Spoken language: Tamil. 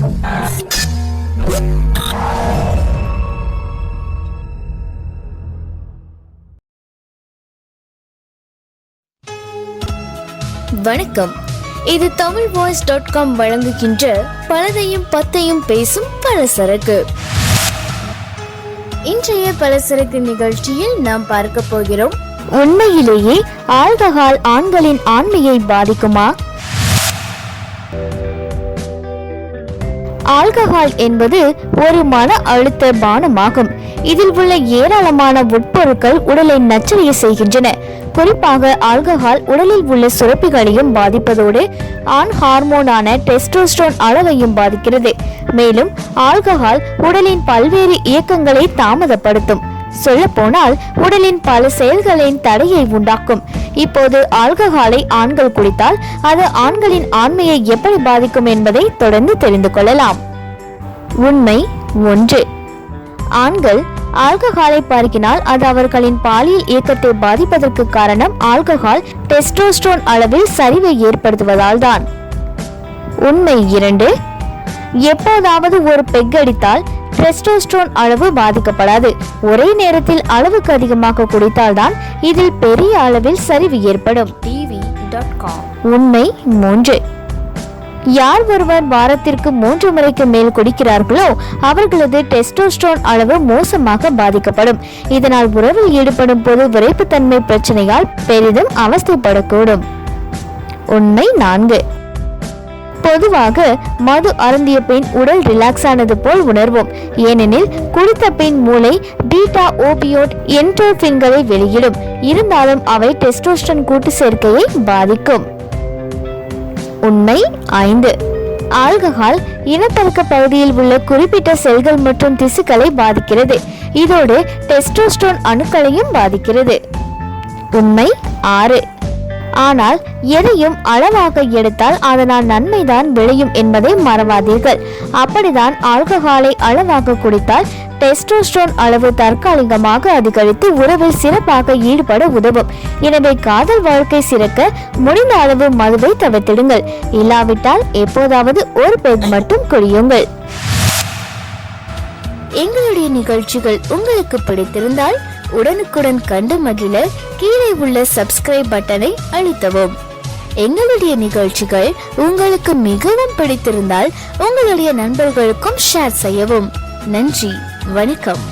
வணக்கம். இது தமிழ் வாய்ஸ் டாட் காம் வழங்குகின்ற பலதையும் பத்தையும் பேசும் பலசரக்கு. இன்றைய பலசரக்கு நிகழ்ச்சியில் நாம் பார்க்க போகிறோம் உண்மையிலேயே ஆல்கஹால் ஆண்களின் ஆண்மையை பாதிக்குமா? ஆல்கஹால் என்பது ஒரு மன அழுத்த பானமாகும். இதில் உள்ள ஏராளமான உட்பொருட்கள் உடலை நச்சரிய செய்கின்றன. குறிப்பாக ஆல்கஹால் உடலில் உள்ள சுரப்பிகளையும் பாதிப்பதோடு ஆண் ஹார்மோனான டெஸ்டோஸ்டோன் அளவையும் பாதிக்கிறது. மேலும் ஆல்கஹால் உடலின் பல்வேறு இயக்கங்களை தாமதப்படுத்தும். சொல்லப்போனால் உடலின் பல செயல்களின் தடையை உண்டாக்கும். இப்போது ஆல்கஹாலை ஆண்கள் குடித்தால் அது ஆண்களின் ஆண்மையை எப்படி பாதிக்கும் என்பதை தொடர்ந்து தெரிந்து கொள்ளலாம். உண்மை ஒன்று. ஆண்கள் ஆல்கஹாலை பார்க்கினால் அது அவர்களின் பாலியல் இயக்கத்தை பாதிப்பதற்கு காரணம் ஆல்கஹால் டெஸ்டோஸ்டரோன் அளவில் சரிவை ஏற்படுத்துவதால் தான் உண்மை இரண்டு எப்போதாவது ஒரு பெக் அடித்தால் டெஸ்டோஸ்டரோன் அளவு பாதிக்கப்படாது. ஒரே நேரத்தில் அளவுக்கு அதிகமாக குடித்தால்தான் இதில் பெரிய அளவில் சரிவு ஏற்படும். உண்மை மூன்று யார் ஒருவர் வாரத்திற்கு மூன்று முறைக்கு மேல் குடிக்கிறார்களோ அவர்களது டெஸ்டோஸ்டோன் அளவு மோசமாக பாதிக்கப்படும். இதனால் உறவில் ஈடுபடும் போது விரைப்புத்தன்மை பிரச்சனையால் பெரிதும் அவஸ்தைப்படக்கூடும். உண்மை நான்கு. பொதுவாக மது அருந்திய பின் உடல் ரிலாக்ஸ் ஆனது போல் உணர்வோம். ஏனெனில் குடித்த பின் மூளை பீட்டா ஓபியோட் என்ட்ரோபின்களை வெளியிடும். இருந்தாலும் அவை டெஸ்டோஸ்டன் கூட்டு சேர்க்கையை பாதிக்கும். உண்மை ஐந்து. ஆல்கஹால் இனப்பெருக்க பகுதியில் உள்ள குறிப்பிட்ட செல்கள் மற்றும் திசுக்களை பாதிக்கிறது. இதோடு டெஸ்டோஸ்டோன் அணுக்களையும் பாதிக்கிறது. உண்மை ஆறு. ஆனால் எதையும் அளவாக எடுத்தால் அதனால் நன்மைதான் விளையும் என்பதை மறவாதீர்கள். அப்படிதான் ஆல்கஹாலை அளவாக குடித்தால் டெஸ்டோஸ்டரோன் அளவு தற்காலிகமாக அதிகரித்து உறவில் சிறப்பாக ஈடுபட உதவும். எனவே காதல் வாழ்க்கை சிறக்க முடிந்த அளவு மதுவை தவிர்த்திடுங்கள். இல்லாவிட்டால் எப்போதாவது ஒரு பெக் மட்டும் குடியுங்கள். எங்களுடைய நிகழ்ச்சிகள் உங்களுக்கு பிடித்திருந்தால் உடனுக்குடன் கண்டு மகிழ கீழே உள்ள சப்ஸ்கிரைப் பட்டனை அழுத்தவும். எங்களுடைய நிகழ்ச்சிகள் உங்களுக்கு மிகவும் பிடித்திருந்தால் உங்களுடைய நண்பர்களுக்கும் ஷேர் செய்யவும். நன்றி. வணக்கம்.